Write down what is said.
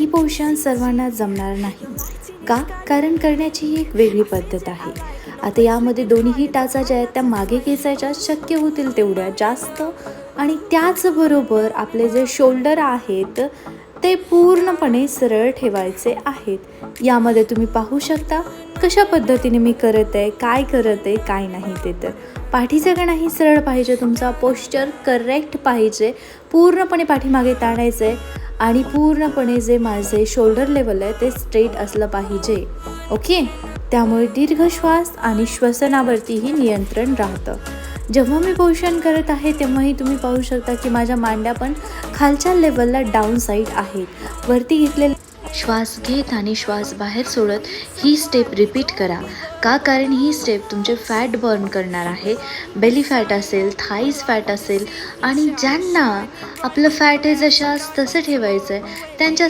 ही पोषण सर्वांना जमणार नाही. का? कारण करण्याची ही एक वेगळी पद्धत आहे. आता यामध्ये दोन्हीही टाचा ज्या आहेत त्या मागे खेचायच्या शक्य होतील तेवढ्या जास्त. आणि त्याचबरोबर आपले जे शोल्डर आहेत ते पूर्णपणे सरळ ठेवायचे आहेत. यामध्ये तुम्ही पाहू शकता कशा पद्धतीने मी करत आहे काय करत आहे काय नाही ते तर. पाठीचं नाही सरळ पाहिजे तुमचा? पोश्चर करेक्ट पाहिजे. पूर्णपणे पाठीमागे ताणायचं आहे आणि पूर्णपणे जे माझे शोल्डर लेवल आहे ते स्ट्रेट असलं पाहिजे. ओके त्यामुळे दीर्घ श्वास आणि श्वसनावरतीही नियंत्रण राहतं. जेव्हा मी पोषण करत आहे तेव्हाही तुम्ही पाहू शकता की माझ्या मांड्या पण खालच्या लेवलला डाऊन साईड आहेत. वरती घेतलेले श्वास घेत आणि श्वास बाहेर सोडत ही स्टेप रिपीट करा. का कारण ही स्टेप तुमचे फॅट बर्न करणार आहे. बेली फॅट असेल थाईज फॅट असेल आणि ज्यांना आपलं फॅट हे जशास तसं ठेवायचं आहे त्यांच्या